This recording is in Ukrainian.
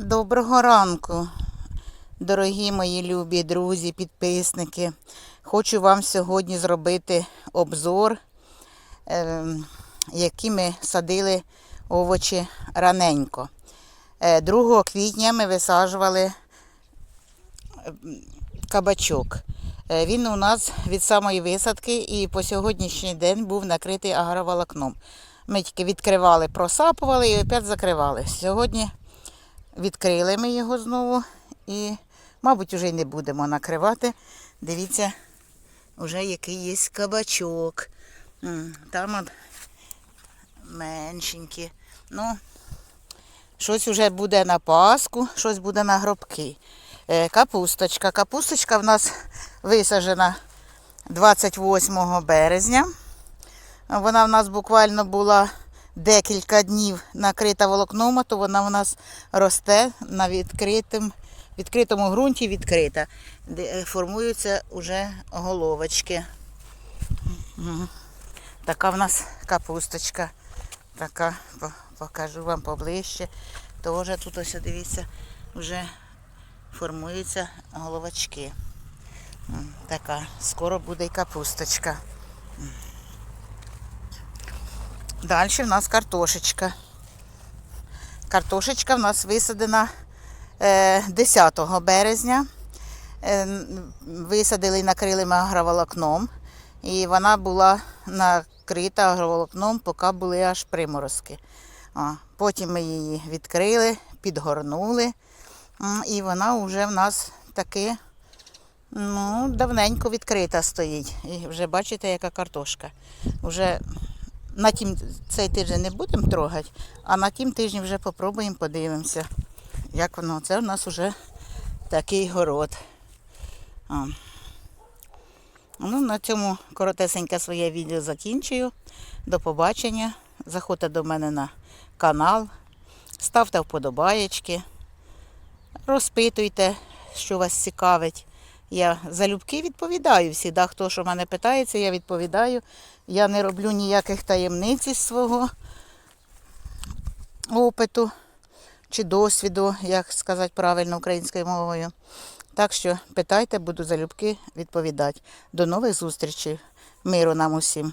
Доброго ранку, дорогі мої любі друзі, підписники. Хочу вам сьогодні зробити обзор, ем, які ми садили овочі раненько. Е, 2 квітня ми висаджували ем, кабачок. Е, Він у нас від самої висадки і по сьогоднішній день був накритий агроволокном. Ми тільки відкривали, просапували і опять закривали. Сьогодні Відкрили ми його знову і, мабуть, вже й не будемо накривати. Дивіться, вже який є кабачок. Там от меншенькі. Ну, щось вже буде на Пасху, щось буде на гробки. Е, Капусточка. Капусточка в нас висаджена 28 березня. Вона в нас буквально була декілька днів накрита волокном, то вона в нас росте на відкритим, відкритому ґрунті відкрита, де е, формуються вже головочки. Така в нас капусточка. Така, покажу вам поближче. Теж тут ось дивіться, вже формуються головочки. Така, скоро буде і капусточка. Далі в нас картошечка. Картошечка в нас висадена е, 10 березня. Е, Висадили і накрили ми агроволокном. І вона була накрита агроволокном, поки були аж приморозки. Потім ми її відкрили, підгорнули. І вона вже в нас таки ну, давненько відкрита стоїть. І вже бачите, яка картошка. Вже на тім цей тиждень не будемо трогати, а на тім тижні вже попробуємо, подивимося, як воно. Це у нас вже такий город. Ну, на цьому коротесеньке своє відео закінчую. До побачення. Заходьте до мене на канал, ставте вподобаєчки, розпитуйте, що вас цікавить. Я залюбки відповідаю всіда, хто що мене питається, я відповідаю. Я не роблю ніяких таємниць із свого опиту чи досвіду, як сказати правильно українською мовою. Так що питайте, буду залюбки відповідати. До нових зустрічей. Миру нам усім.